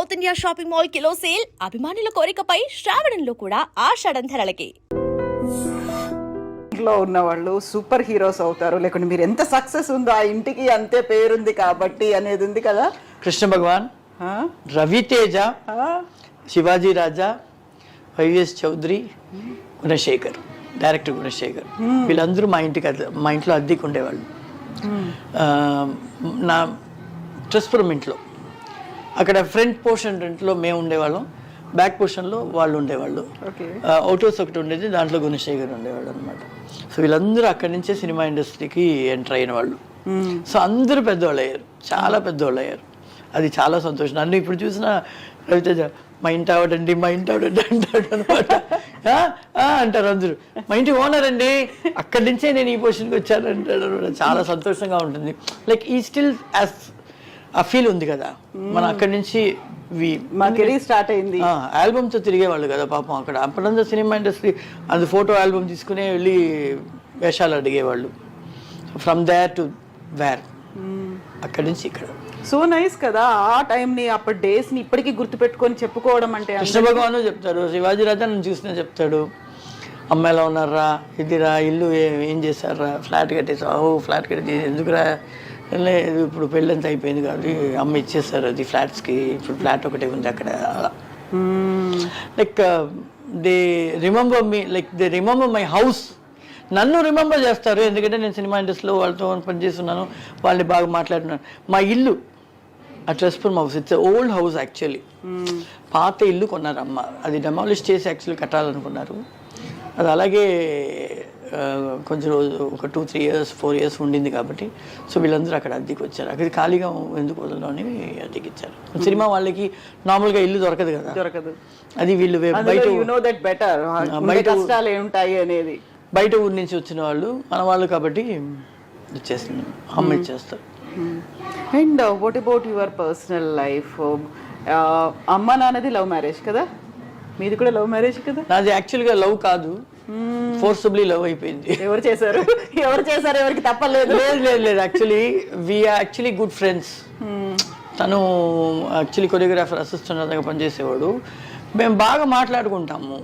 South India shopping mall kilo sale అభిమానుల కోరికపై శ్రావణంలో కూడా ఆషాఢం ధరలకి ఇంట్లో ఉన్న వాళ్ళు సూపర్ హీరోస్ అవుతారు. లేకుంటే మీరు ఎంత సక్సెస్ ఉందో ఆ ఇంటికి అంతే పేరుంది కాబట్టి అనేది ఉంది కదా? కృష్ణ భగవాన్ ఆ? రవితేజ ఆ? Shivaji Raja YVS Chowdary Gunasekhar director Gunasekhar. వీళ్ళందరూ మా ఇంటికి మా ఇంట్లో అద్దెకు ఉండేవాళ్ళు. ఆ, నా ట్రస్పురం ఇంట్లో. అక్కడ ఫ్రంట్ పోర్షన్ రెంట్లో మేము ఉండేవాళ్ళం బ్యాక్ పోర్షన్లో వాళ్ళు ఉండేవాళ్ళు. అవుటోస్ ఒకటి ఉండేది దాంట్లో గుణశేఖర్ ఉండేవాడు అనమాట సో వీళ్ళందరూ అక్కడి నుంచే సినిమా ఇండస్ట్రీకి ఎంటర్ అయిన వాళ్ళు. సో అందరూ పెద్దవాళ్ళు అయ్యారు చాలా పెద్దవాళ్ళు అయ్యారు. అది చాలా సంతోషం. నన్ను ఇప్పుడు చూసిన రవితేజ మా ఇంటి ఆవిడండి మా ఇంటి ఆవిడండి అంటాడు అనమాట అంటారు అందరూ. మా ఇంటి ఓనర్ అండి అక్కడి నుంచే నేను ఈ పొజిషన్కి వచ్చాను అంటాడు చాలా సంతోషంగా ఉంటుంది. లైక్ ఈ స్టిల్ యాజ్ ఆ ఫీల్ ఉంది కదా. మనం అక్కడి నుంచి వి మా కెరీర్ స్టార్ట్ అయింది. ఆల్బమ్తో తిరిగేవాళ్ళు కదా పాపం అక్కడ. అప్పుడంతా సినిమా ఇండస్ట్రీ అది ఫోటో ఆల్బమ్ తీసుకుని వెళ్ళి వేషాలు అడిగేవాళ్ళు. ఫ్రమ్ దేర్ టు వేర్ అక్కడి నుంచి ఇక్కడ. సో నైస్ కదా ఆ టైం ని అప్పటి డేస్ని ఇప్పటికీ గుర్తు పెట్టుకొని చెప్పుకోవడం అంటే కృష్ణ భగవాను చెప్తారు శివాజీ రాజా నన్ను చూసినా చెప్తాడు. అమ్మ ఎలా ఉన్నారా? ఇదిరా ఇల్లు ఏ- చేశారా? ఫ్లాట్ కట్టేసా ఓ ఫ్లాట్ కట్టేసి ఎందుకురా? లేదు ఇప్పుడు పెళ్ళంతా అయిపోయింది కాబట్టి అమ్మ ఇచ్చేసారు అది ఫ్లాట్స్కి. ఇప్పుడు ఫ్లాట్ ఒకటే ఉంది అక్కడ. అలా like they remember me like they remember my house. నన్ను రిమెంబర్ చేస్తారు ఎందుకంటే నేను సినిమా ఇండస్ట్రీలో వాళ్ళతో పనిచేస్తున్నాను వాళ్ళని బాగా మాట్లాడుతున్నాను మా ఇల్లు ఆ ట్రెస్పురం house it's old house actually పాత ఇల్లు కొన్నారు అమ్మ అది డెమాలిష్ చేసి యాక్చువల్లీ కట్టాలనుకున్నారు. అది అలాగే కొంచెం రోజు ఒక two three years four years ఉండింది కాబట్టి. సో వీళ్ళందరూ అక్కడ అద్దెకి వచ్చారు. అక్కడ ఖాళీగా ఎందుకు వదలను అని అద్దెకి ఇచ్చారు. సినిమా వాళ్ళకి నార్మల్గా ఇల్లు దొరకదు కదా. దొరకదు. అది వీళ్ళు బయట యు నో దట్ బెటర్ బయట- కష్టాలు ఏముంటాయి అనేది. బయట ఊరి నుంచి వచ్చిన వాళ్ళు మన వాళ్ళు కాబట్టి ఇచ్చేస్తున్నాం అమ్మ ఇచ్చేస్తారు. And what about your personal life అమ్మ నాన్నది లవ్ మ్యారేజ్ కదా? మీది కూడా లవ్ మ్యారేజ్ కదా? నాది యాక్చువల్గా లవ్ కాదు. ఫోర్సబుల్లీ లవ్ అయిపోయింది. ఎవరు చేశారు? ఎవరు చేశారు? ఎవరికి తప్పలేదు. లేదు లేదు లేదు. Actually we're actually good friends తను యాక్చువల్లీ కొరియోగ్రాఫర్ అసిస్టెంట్ దగ్గర పనిచేసేవాడు. మేము బాగా మాట్లాడుకుంటాము.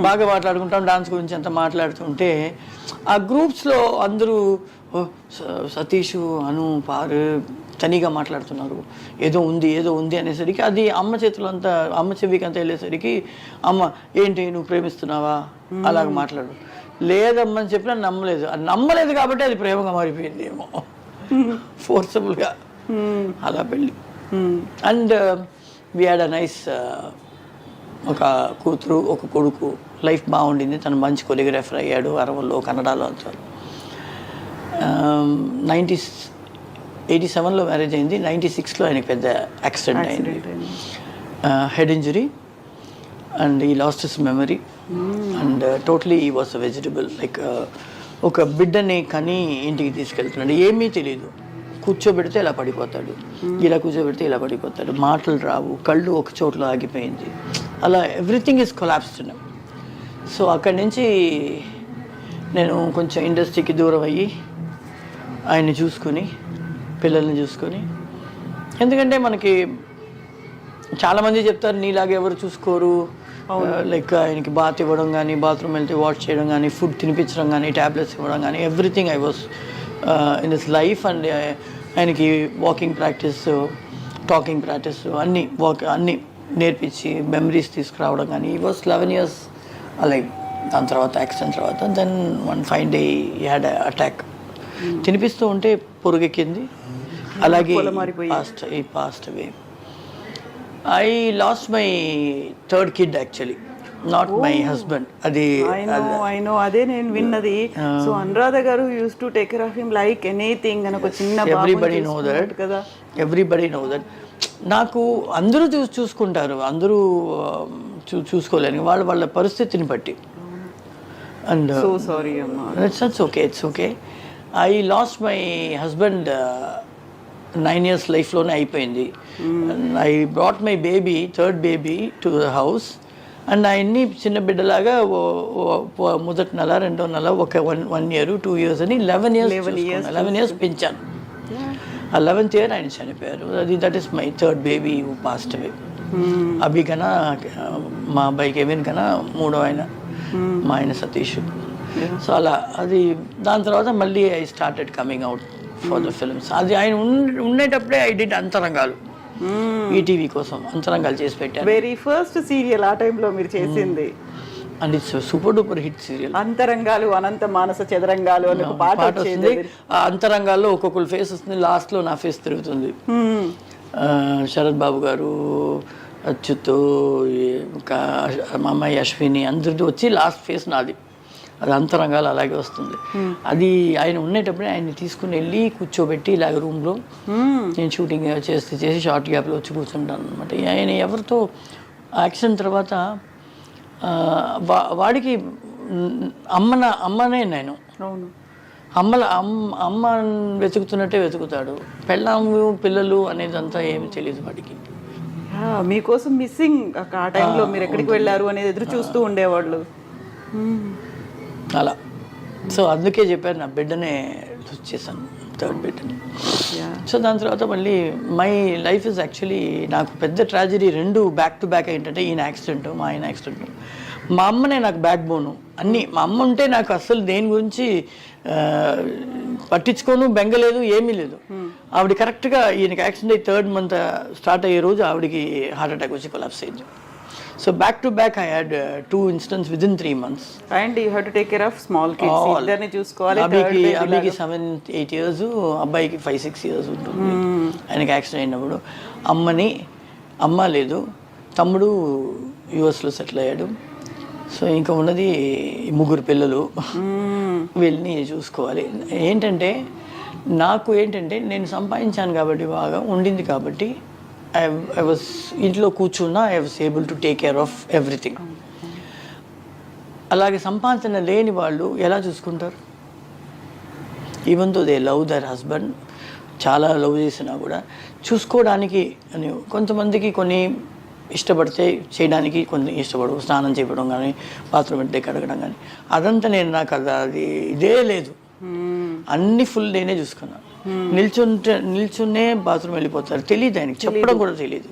బాగా మాట్లాడుకుంటాం డాన్స్ గురించి అంత మాట్లాడుతుంటే ఆ గ్రూప్స్లో అందరూ "ఓ, స- సతీష్ అను పారు తనిగా మాట్లాడుతున్నారు. ఏదో ఉంది ఏదో ఉంది అనేసరికి అది అమ్మ చేతులంతా అమ్మ చెవికి అంతా వెళ్ళేసరికి అమ్మ ఏంటి నువ్వు ప్రేమిస్తున్నావా? అలాగ మాట్లాడు. లేదమ్మని చెప్పినా నమ్మలేదు. అది నమ్మలేదు కాబట్టి అది ప్రేమగా మారిపోయింది ఏమో ఫోర్సబుల్గా అలా పెళ్ళి. And we had a nice ఒక కూతురు ఒక కొడుకు. లైఫ్ బాగుండింది. తను మంచి కొరియోగ్రాఫర్ అయ్యాడు అరవల్లో కన్నడలో అంతా. Um, నైంటీ ఎయిటీ సెవెన్లో మ్యారేజ్ అయింది. నైంటీ సిక్స్లో ఆయనకి పెద్ద యాక్సిడెంట్ అయింది. Head injury and he lost his memory and totally he was vegetable like ఒక బిడ్డని కని ఇంటికి తీసుకెళ్తున్నాడు. ఏమీ తెలియదు కూర్చోబెడితే ఇలా పడిపోతాడు. ఇలా కూర్చోబెడితే ఇలా పడిపోతాడు. మాటలు రావు. కళ్ళు ఒక చోట్ల ఆగిపోయింది. అలా ఎవ్రీథింగ్ ఈజ్ కొలాప్స్డ్ సో అక్కడి నుంచి నేను కొంచెం ఇండస్ట్రీకి దూరం అయ్యి ఆయన్ని చూసుకొని పిల్లల్ని చూసుకొని. ఎందుకంటే మనకి చాలా మంది చెప్తారు నీలాగా ఎవరు చూసుకోరు. లైక్ ఆయనకి బాత్ ఇవ్వడం కానీ బాత్రూమ్ వెళ్తే వాష్ చేయడం కానీ ఫుడ్ తినిపించడం కానీ ట్యాబ్లెట్స్ ఇవ్వడం కానీ everything I was in this life and ఆయనకి వాకింగ్ ప్రాక్టీస్ టాకింగ్ ప్రాక్టీస్ అన్నీ వాక్ అన్నీ నేర్పించి మెమరీస్ తీసుకురావడం కానీ ఈ వాస్ లెవెన్ ఇయర్స్ లైక్ దాని తర్వాత యాక్సిడెంట్ తర్వాత then one five day had attack తినిపిస్తూ ఉంటే పొరుగెక్కింది. అలాగే passed he passed away I lost my third kid actually not my husband అది ఐ నో అదే నేను విన్నది. So Anuradha garu used to take care of him like anything అని ఒక చిన్న ఎవ్రీబడి నో దట్ కదా. ఎవ్రీబడి నో దట్ నాకు అందరూ చూ చూసుకుంటారు. అందరూ ఆ, చూ చూసుకోలేరు వాళ్ళ వాళ్ళ పరిస్థితిని బట్టి. అండ్ సో సారీ అమ్మా. It's okay it's okay I lost my husband nine years లైఫ్లోనే అయిపోయింది. I brought my baby third baby to the house and ఆయన్ని చిన్న బిడ్డలాగా మొదటి నెల రెండో నెల ఒక one one year two years అని లెవెన్ ఇయర్స్ లెవెన్ ఇయర్స్ పెంచాను. ఆ లెవెన్త్ ఇయర్ ఆయన చనిపోయారు. అది that is my third baby passed away Abhi కన్నా మా అబ్బాయి కెవిన్ కన్నా మూడో ఆయన. మా ఆయన సతీష్. సో అలా అది దాని తర్వాత మళ్ళీ I started coming out for the films అది ఆయన ఉండేటప్పుడే ఐ డిడ్ అంతరంగాలు. ఈటీవీ కోసం అంతరంగాలు చేసి పెట్టాను. వెరీ ఫస్ట్ సీరియల్ ఆ టైంలో మీరు చేసింది? And it's super duper hit serial Antarangalu అనంత మానస చదరంగాలు అని ఒక పాట వచ్చేది. వస్తుంది. ఆ అంతరంగాల్లో ఒక్కొక్కరు ఫేస్ వస్తుంది లాస్ట్లో నా ఫేస్ తిరుగుతుంది. ఆ, శరత్ బాబు గారు అచ్యుత్ మా అమ్మాయి అశ్విని అందరిది వచ్చి లాస్ట్ ఫేస్ నాది. అది అంతరంగాలు అలాగే వస్తుంది. అది ఆయన ఉండేటప్పుడే ఆయన్ని తీసుకుని వెళ్ళి కూర్చోబెట్టి ఇలాగ రూమ్లో నేను షూటింగ్ చేస్తే చేసి షార్ట్ గ్యాప్లో వచ్చి కూర్చుంటాను అనమాట ఆయన ఎవరితో యాక్షన్ తర్వాత వాడికి అమ్మన అమ్మనే నేను. అమ్మల అమ్మ అమ్మ వెతుకుతున్నట్టే వెతుకుతాడు. పెళ్ళాము పిల్లలు అనేదంతా ఏమి తెలియదు వాడికి. మీకోసం మిస్సింగ్. ఆ టైంలో మీరు ఎక్కడికి వెళ్ళారు అనేది ఎదురు చూస్తూ ఉండేవాళ్ళు. అలా సో అందుకే చెప్పాను నా బిడ్డనే చేశాను థర్డ్ బిడ్డని. సో దాని తర్వాత మళ్ళీ మై లైఫ్ ఇస్ యాక్చువల్లీ నాకు పెద్ద ట్రాజడీ రెండు బ్యాక్ టు బ్యాక్ ఏంటంటే ఈయన యాక్సిడెంట్ మా ఆయన యాక్సిడెంట్ మా అమ్మనే నాకు బ్యాక్ బోను అన్నీ మా అమ్మ ఉంటే నాకు అస్సలు దేని గురించి పట్టించుకోను బెంగలేదు ఏమీ లేదు. ఆవిడ కరెక్ట్గా ఈయనకి యాక్సిడెంట్ అయ్యి థర్డ్ మంత్ స్టార్ట్ అయ్యే రోజు ఆవిడకి హార్ట్ అటాక్ వచ్చి కొలాప్స్ అయింది. So back to back I had two incidents within three months and you have to take care of small kids All. ఇద్దరిని చూసుకోవాలి అభికి అభికి సెవెన్ ఎయిట్ ఇయర్స్ అబ్బాయికి ఫైవ్ సిక్స్ ఇయర్స్ ఉంటుంది. ఆయనకి యాక్సిడెంట్ అయినప్పుడు. అమ్మని అమ్మ లేదు. తమ్ముడు యుఎస్లో సెటిల్ అయ్యాడు. సో ఇంకా ఉన్నది ముగ్గురు పిల్లలు. వీళ్ళని చూసుకోవాలి. ఏంటంటే నాకు ఏంటంటే నేను సంపాదించాను కాబట్టి బాగా ఉండింది కాబట్టి ఐ వాజ్ ఇంట్లో కూర్చున్నా I was able to take care of everything అలాగే సంపాదన లేని వాళ్ళు ఎలా చూసుకుంటారు? Even though they love their husband చాలా లవ్ చేసినా కూడా చూసుకోవడానికి అని కొంతమందికి కొన్ని ఇష్టపడితే చేయడానికి కొన్ని ఇష్టపడవు. స్నానం చేయడం కానీ బాత్రూమ్ అంటే కడగడం కానీ. అదంతా నేను నాకు అది అది ఇదే లేదు. అన్ని ఫుల్ నేనే చూసుకున్నాను నిల్చుంటే నిల్చునే బాత్రూమ్ వెళ్ళిపోతారు. తెలియదు ఆయనకి. చెప్పడం కూడా తెలియదు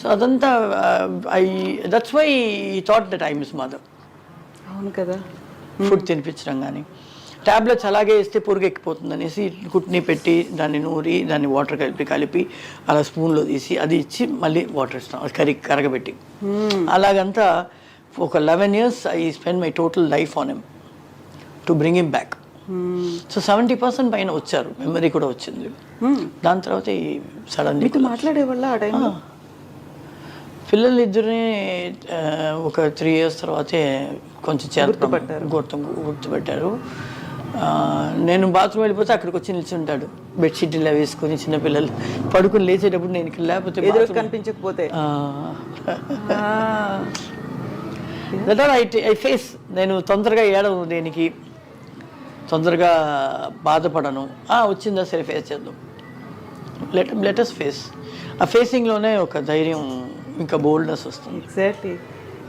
సో అదంతా I that's why thought that I miss mother అవును కదా. ఫుడ్ తినిపించడం కానీ టాబ్లెట్స్ అలాగే ఇస్తే పురుగు ఎక్కిపోతుంది అనేసి కుట్ని పెట్టి దాన్ని నూరి దాన్ని వాటర్ కలిపి కలిపి అలా స్పూన్లో తీసి అది ఇచ్చి మళ్ళీ వాటర్ ఇస్తాం. అది కరి కరగబెట్టి. అలాగంతా ఒక eleven years I spend my total life on him to bring him back so seventy percent పైన వచ్చారు. మెమరీ కూడా వచ్చింది. దాని తర్వాత ఈ సడన్లీ మీకు మాట్లాడేవాళ్ళ ఆ టైంలో పిల్లలు ఇద్దరిని ఒక త్రీ ఇయర్స్ తర్వాతే కొంచెం చేత గుర్తు గుర్తుపెట్టారు. నేను బాత్రూమ్ వెళ్ళిపోతే అక్కడికి వచ్చి నిల్చుంటాడు. బెడ్షీట్ ఇలా వేసుకొని చిన్నపిల్లలు పడుకుని లేచేటప్పుడు నేను ఇక్కడ లేకపోతే కనిపించకపోతే. ఆ, ఆ, that are I, I face నేను తొందరగా ఏడవు దేనికి. తొందరగా బాధపడను. ఆ, వచ్చిందా సరే ఫేస్ చేద్దాం. లెట్ లెటస్ ఫేస్ ఆ ఫేసింగ్లోనే ఒక ధైర్యం ఇంకా బోల్డ్నెస్ వస్తుంది. ఎగ్జాక్ట్లీ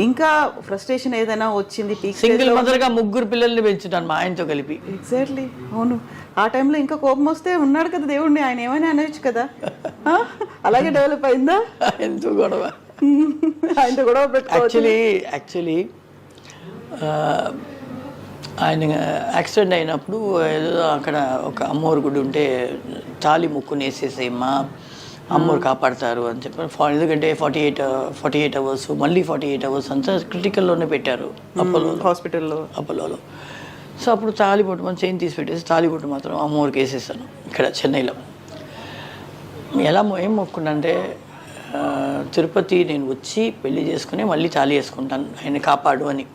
ఇంకా ఫ్రస్ట్రేషన్ ఏదైనా వచ్చింది సింగిల్ మదర్గా ముగ్గురు పిల్లల్ని పెంచుతాను మా ఆయనతో కలిపి. ఎగ్జాక్ట్లీ అవును. ఆ టైంలో ఇంకా కోపం వస్తే ఉన్నాడు కదా దేవుడిని ఆయన ఏమైనా అనొచ్చు కదా? అలాగే డెవలప్ అయిందా? ఎంతో గొడవ. ఆయనతో గొడవ యాక్చువల్లీ యాక్చువల్లీ ఆయన యాక్సిడెంట్ అయినప్పుడు ఏదో అక్కడ ఒక అమ్మోరు గుడి ఉంటే తాలి ముక్కుని వేసేసేమ్మా అమ్మోరు కాపాడతారు అని చెప్పి ఫా- ఎందుకంటే forty eight forty eight hours మళ్ళీ ఫార్టీ ఎయిట్ అవర్స్ అంతా క్రిటికల్లోనే పెట్టారు అపోలో. హాస్పిటల్లో అపోలోలో. సో అప్పుడు తాలిబొట్టు మనం చైన్ తీసి పెట్టేసి తాలిబొట్టు మాత్రం అమ్మవారికి వేసేసాను ఇక్కడ చెన్నైలో. ఎలా ఏం మొక్కునంటే ఆ, తిరుపతి నేను వచ్చి పెళ్ళి చేసుకుని మళ్ళీ తాళి వేసుకుంటాను ఆయన కాపాడు అని.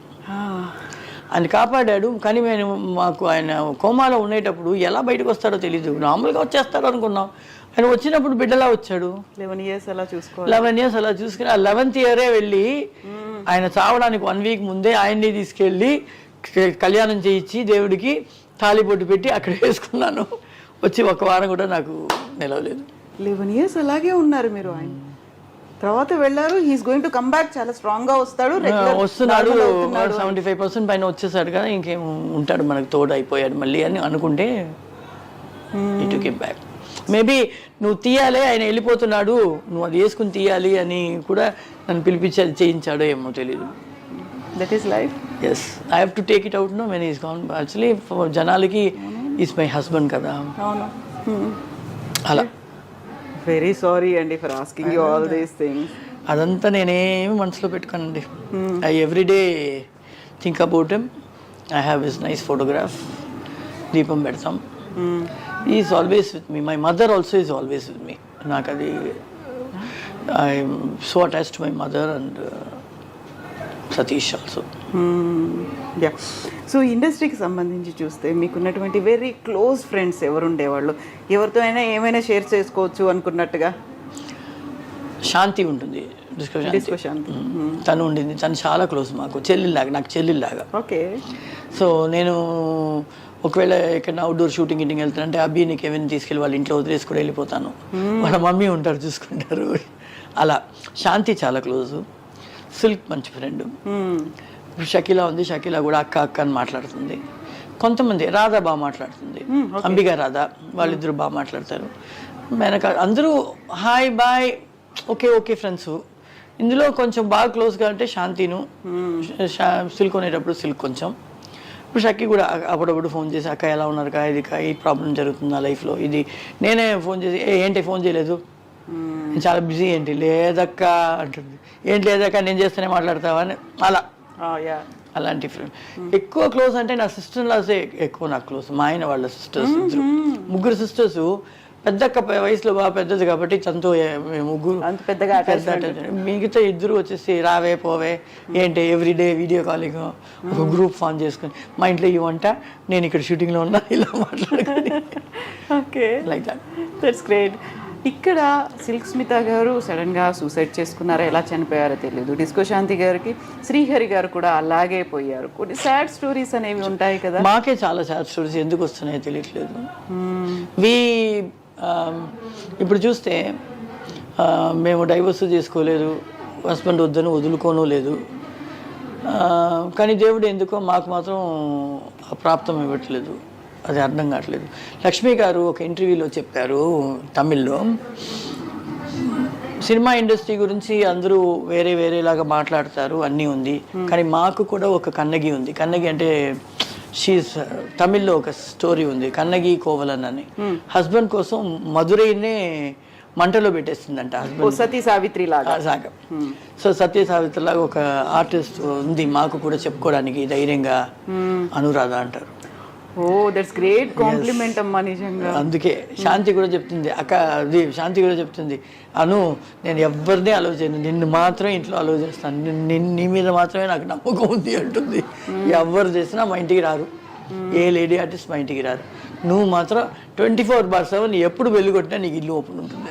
ఆయన కాపాడాడు కానీ మేము మాకు ఆయన కోమాలో ఉండేటప్పుడు ఎలా బయటకు వస్తాడో తెలియదు నార్మల్గా వచ్చేస్తాడు అనుకున్నాం. ఆయన వచ్చినప్పుడు బిడ్డలా వచ్చాడు? లెవెన్ ఇయర్స్ అలా చూసుకోవాలి? లెవెన్ ఇయర్స్ అలా చూసుకుని ఆ లెవెన్త్ ఇయరే వెళ్ళి ఆయన చావడానికి వన్ వీక్ ముందే ఆయన్ని తీసుకెళ్ళి కళ్యాణం చేయించి దేవుడికి తాళిబొట్టు పెట్టి అక్కడ వేసుకున్నాను. వచ్చి ఒక వారం కూడా నాకు నిలవలేదు. లెవెన్ ఇయర్స్ అలాగే ఉన్నారు మీరు ఆయన. తర్వాత వెళ్ళారు. He's going to come back చాలా స్ట్రాంగ్గా వస్తాడు. వస్తున్నాడు. సెవెంటీ ఫైవ్ పర్సెంట్ పైన వచ్చేసాడు కదా ఇంకేం ఉంటాడు మనకు తోడు అయిపోయాడు మళ్ళీ అని అనుకుంటే ఇటు కెమ్ బ్యాక్ మేబీ నువ్వు తీయాలి ఆయన వెళ్ళిపోతున్నాడు. నువ్వు అది వేసుకుని తీయాలి అని కూడా నన్ను పిలిపించి చేయించాడో ఏమో తెలియదు that is life yes I have to take it out no men is gone actually జనాలకి ఈస్ మై హస్బెండ్ కదా. అవును. అలా. వెరీ సారీ అండి for asking you all these things అదంతా నేనేమి మనసులో పెట్టుకోనండి. I everyday think about um I have is nice photograph దీపం పెడతాం. Is always with me my mother also is always with me నాకు అది I am so attach to my mother and Satish also yeah so ఇండస్ట్రీకి సంబంధించి చూస్తే మీకున్నటువంటి very close friends ఎవరు ఉండేవాళ్ళు ఎవరితో అయినా ఏమైనా షేర్ చేసుకోవచ్చు అనుకున్నట్టుగా? శాంతి ఉంటుంది. డిస్కషన్ తను ఉండింది. తను చాలా క్లోజ్ మాకు. చెల్లిలాగా నాకు చెల్లిలాగా ఓకే సో నేను ఒకవేళ ఎక్కడ అవుట్డోర్ షూటింగ్ ఇంటికి వెళ్తానంటే అబ్బి నీకు ఏమైనా తీసుకెళ్ళి వాళ్ళ ఇంట్లో వదిలేసి కూడా వెళ్ళిపోతాను వాళ్ళ మమ్మీ ఉంటారు చూసుకుంటారు. అలా. శాంతి చాలా క్లోజు సిల్క్ మంచి ఫ్రెండ్ షకీలా ఉంది షకీలా కూడా అక్క అక్క అని మాట్లాడుతుంది. కొంతమంది రాధా బాగా మాట్లాడుతుంది. అంబిక రాధా వాళ్ళిద్దరు బాగా మాట్లాడతారు. వెనక అందరూ hi bye okay okay friends. ఇందులో కొంచెం బాగా క్లోజ్గా అంటే శాంతిను సిల్క్ కొనేటప్పుడు సిల్క్ కొంచెం. ఇప్పుడు షక్కి కూడా అప్పుడప్పుడు ఫోన్ చేసి అక్క ఎలా ఉన్నారు అక్క? ఇది ఈ ప్రాబ్లం జరుగుతుంది నా లైఫ్లో? ఇది నేనే ఫోన్ చేసి ఏంటి ఫోన్ చేయలేదు? చాలా బిజీ ఏంటి? లేదక్క అంటుంది. ఏంటి లేదక్క? నేను చేస్తేనే మాట్లాడతావా? అని అలా. అలాంటి ఫ్రెండ్ ఎక్కువ క్లోజ్ అంటే నా సిస్టర్ లాసే ఎక్కువ నాకు క్లోజ్ మా ఆయన వాళ్ళ సిస్టర్స్ ఇద్దరు. ముగ్గురు సిస్టర్స్ పెద్దక్క ప- వయసులో బాగా పెద్దది కాబట్టి తనతో మేము ముగ్గురు అంత పెద్దగా పెద్ద. మిగతా ఇద్దరు వచ్చేసి రావే పోవే. ఏంటి ఎవ్రీడే వీడియో కాలింగ్ ఒక గ్రూప్ ఫామ్ చేసుకొని. మా ఇంట్లో ఈ వంట నేను ఇక్కడ షూటింగ్లో ఉన్నా ఇలా మాట్లాడుకొని. Okay like that that's great ఇక్కడ సిల్క్ స్మిత గారు సడన్గా సూసైడ్ చేసుకున్నారో ఎలా చనిపోయారో తెలియదు డిస్కో శాంతి గారికి శ్రీహరి గారు కూడా అలాగే పోయారు. కొన్ని సాడ్ స్టోరీస్ అనేవి ఉంటాయి కదా. మాకే చాలా సాడ్ స్టోరీస్ ఎందుకు వస్తున్నాయో తెలియట్లేదు. వి ఇప్పుడు చూస్తే మేము డైవర్స్ చేసుకోలేదు హస్బెండ్ వద్దని వదులుకోను లేదు. కానీ దేవుడు ఎందుకో మాకు మాత్రం ప్రాప్తం ఇవ్వట్లేదు. అది అర్థం కావట్లేదు. లక్ష్మి గారు ఒక ఇంటర్వ్యూలో చెప్పారు తమిళ్ళో. సినిమా ఇండస్ట్రీ గురించి అందరూ వేరే వేరేలాగా మాట్లాడతారు అన్నీ ఉంది. కానీ మాకు కూడా ఒక కన్నగి ఉంది. కన్నగి అంటే షీస్ తమిళ్ళో ఒక స్టోరీ ఉంది. కన్నగి కోవలన్ అని. హస్బెండ్ కోసం మధురైనే మంటలో పెట్టేస్తుందంట సతీ సావిత్రి లాగా సాగం. సో సత్య సావిత్రిలాగా ఒక ఆర్టిస్ట్ ఉంది. మాకు కూడా చెప్పుకోవడానికి ధైర్యంగా అనురాధ అంటారు. ఓ దట్స్ గ్రేట్ కాంప్లిమెంట్ అమ్మా నిజంగా. అందుకే శాంతి కూడా చెప్తుంది. అక్క అది శాంతి కూడా చెప్తుంది. అను నేను ఎవరిని అలవ్ చేయను. నిన్ను మాత్రమే ఇంట్లో అలవ్ చేస్తాను. నిన్ను నీ మీద మాత్రమే నాకు నమ్మకం ఉంది అంటుంది. ఎవరు చేసినా మా ఇంటికి రారు. ఏ లేడీ ఆర్టిస్ట్ మా ఇంటికి రారు. నువ్వు మాత్రం ట్వంటీ ఫోర్ బార్ సెవెన్ ఎప్పుడు వెళ్ళి కొట్టినా నీకు ఇల్లు ఓపెన్ ఉంటుంది.